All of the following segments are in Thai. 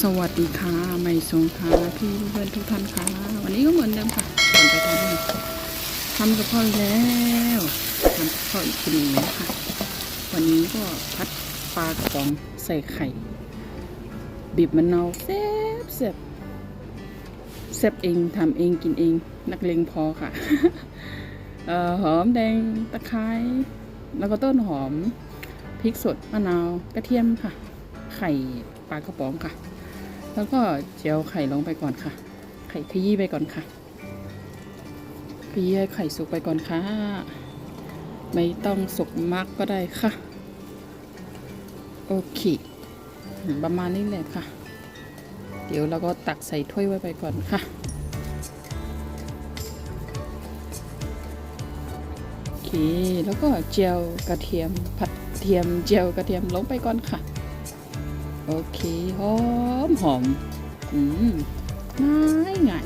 สวัสดีค่ะไม่สงค่ะพี่เพื่อนทุกท่านค่ะ วันนี้ก็เหมือนเดิมค่ะก่อนไปทำทำกับพ่อแล้วทำกับพ่ออีกทีหนึงนะคะวันนี้ก็พัดปลากระป๋องใส่ไข่ บีบมะนาวแซ่บแซ่บแซ่บเองทำเองกินเอง นักเลงพอค่ะเอ่อหอมแดงตะไคร้แล้วก็ต้นหอมพริกสดมะนาวกระเทียมค่ะ ไข่ปลากระป๋องค่ะ แล้วก็เจียวไข่ลงไปก่อนค่ะ ไข่ขยี้ไปก่อนค่ะ ขยี้ให้ไข่สุกไปก่อนค่ะ ไม่ต้องสุกมากก็ได้ค่ะ โอเค ประมาณนี้แหละค่ะ เดี๋ยวเราก็ตักใส่ถ้วยไว้ไปก่อนค่ะโอเคแล้วก็เจียวกระเทียมผัดเทียมเจียวกระเทียมลงไปก่อนค่ะ โอเคหอมหอมอืมง่ายง่าย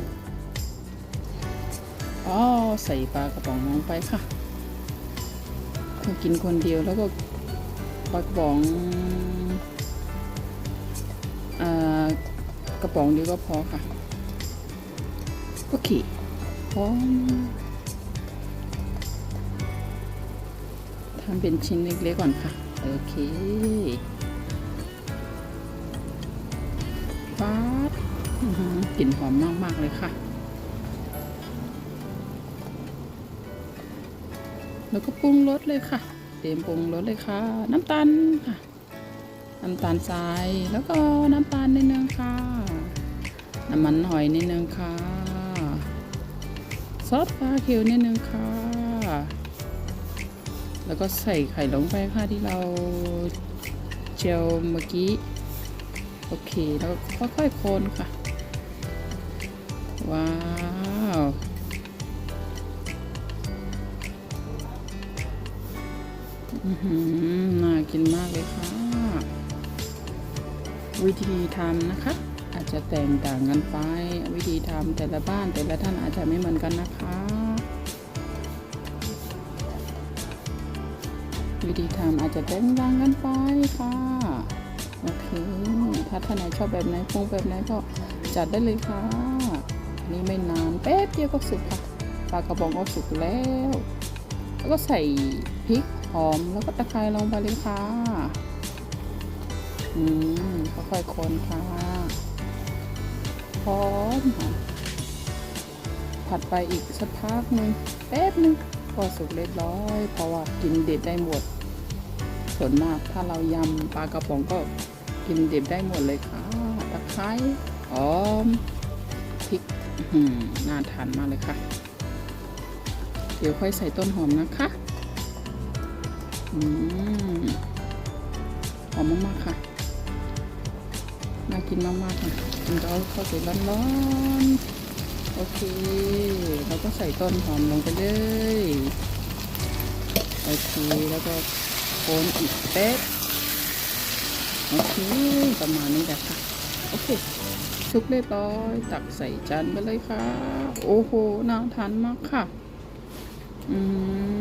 อ๋อใส่ปลากระป๋องลงไปค่ะก็กินคนเดียวแล้วก็ปลากระป๋องอ่ากระป๋องเดียวก็พอค่ะ โอเคหอมทำเป็นชิ้นเล็กๆก่อนค่ะ โอเคาดกลิ่นหอมมาก ๆ เลยค่ะ แล้วก็ปรุงรสเลยค่ะ เตรียมปรุงรสเลยค่ะ น้ำตาลค่ะ น้ำตาลทราย แล้วก็น้ำตาลนิดนึงค่ะ น้ำมันหอยนิดนึงค่ะ ซอสปลาเขียวนิดนึงค่ะ แล้วก็ใส่ไข่ลงไปค่ะที่เราเจียวเมื่อกี้ โอเค แล้วค่อยๆคนค่ะ ว้าวอือหือน่ากินมากเลยค่ะ วิธีทำนะคะ อาจจะแตกต่างกันไป วิธีทำแต่ละบ้านแต่ละท่านอาจจะไม่เหมือนกันนะคะวิธีทำอาจจะแตกต่างกันไปค่ะ โอเคถ้าท่านไหนชอบแบบไหนปรุงแบบไหนก็จัดได้เลยค่ะนี่ไม่นานแป๊บเดียวก็สุกค่ะปลากระป๋องก็สุกแล้ว แล้วก็ใส่พริกหอมแล้วก็ตะไคร้ลงไปเลยค่ะอืมค่อยๆคนค่ะพร้อมค่ะผัดไปอีกสักพักหนึ่งแป๊บหนึงก็สุกเรียบร้อย เพราะว่ากินเด็ดได้หมด ส่วนมากถ้าเรายำปลากระป๋องก็กินเด็ดได้หมดเลยค่ะตะไคร้หอมพริกน่าทานมากเลยค่ะ เดี๋ยวค่อยใส่ต้นหอมนะคะอืมหอมมากๆค่ะ น่ากินมากๆค่ะกินแล้วข้าวสวยร้อนๆ โอเค เราก็ใส่ต้นหอมลงไปเลย โอเค แล้วก็ โคนอีกเป๊ะโอเคประมาณนี้แหละค่ะ โอเคชุบเรียบร้อยตักใส่จานไปเลยค่ะ โอ้โหน่าทานมากค่ะอื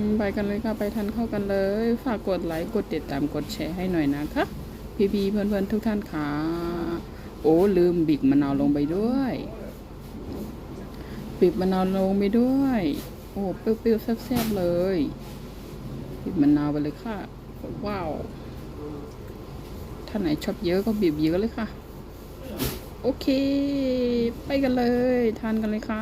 มไปกันเลยค่ะไปทานเข้ากันเลย ฝากกดไลค์กดติดตามกดแชร์ให้หน่อยนะคะพี่ๆเพื่อนๆทุกท่านค่ะ โอ้ลืมบีบมะนาวลงไปด้วยบีบมะนาวลงไปด้วย โอ้เปรี้ยวๆแซ่บๆเลยบีบมะนาวไปเลยค่ะ ว้าว ถ้าไหนชอบเยอะก็บีบเยอะเลยค่ะ โอเค ไปกันเลย ทานกันเลยค่ะ